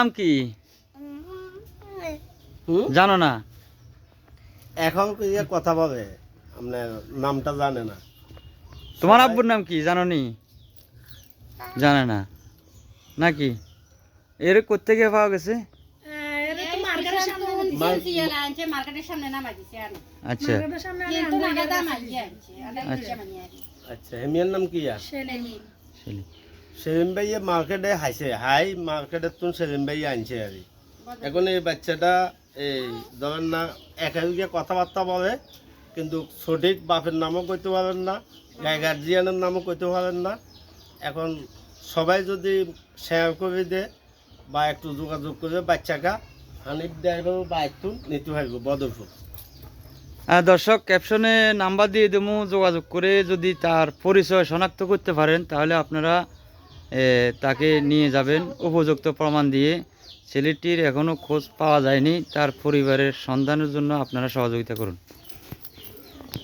নাম কি? জানো না? এখন কথা বলে আপনার নামটা জানে না। তোমার আব্বুর নাম কি? জানো নি? জানে না। নাকি? এর গিয়ে পাওয়া গেছে? আচ্ছা। আচ্ছা। মানে আচ্ছা। হেমিয়ার নাম কি। সেলিম ভাইয়ে মার্কেটে হাইছে। হাই মার্কেটের তুন সেলিম ভাই আনছে আর এখন এই বাচ্চাটা এই ধরেন না একাধিকে কথাবার্তা বলে কিন্তু সঠিক বাপের নামও কইতে পারেন না গার্জিয়ানের নামও কইতে পারেন না। এখন সবাই যদি শেয়ার করে দে বা একটু যোগাযোগ করে বাচ্চাটা হানিফ ড্রাইভার বা একটু নিতে পারব বদরপুর। আর দর্শক ক্যাপশনে নাম্বার দিয়ে দেবো যোগাযোগ করে যদি তার পরিচয় শনাক্ত করতে পারেন তাহলে আপনারা তাকে নিয়ে যাবেন। উপযুক্ত প্রমাণ দিয়ে ছেলেটির এখনও খোঁজ পাওয়া যায়নি। তার পরিবারের সন্ধানের জন্য আপনারা সহযোগিতা করুন।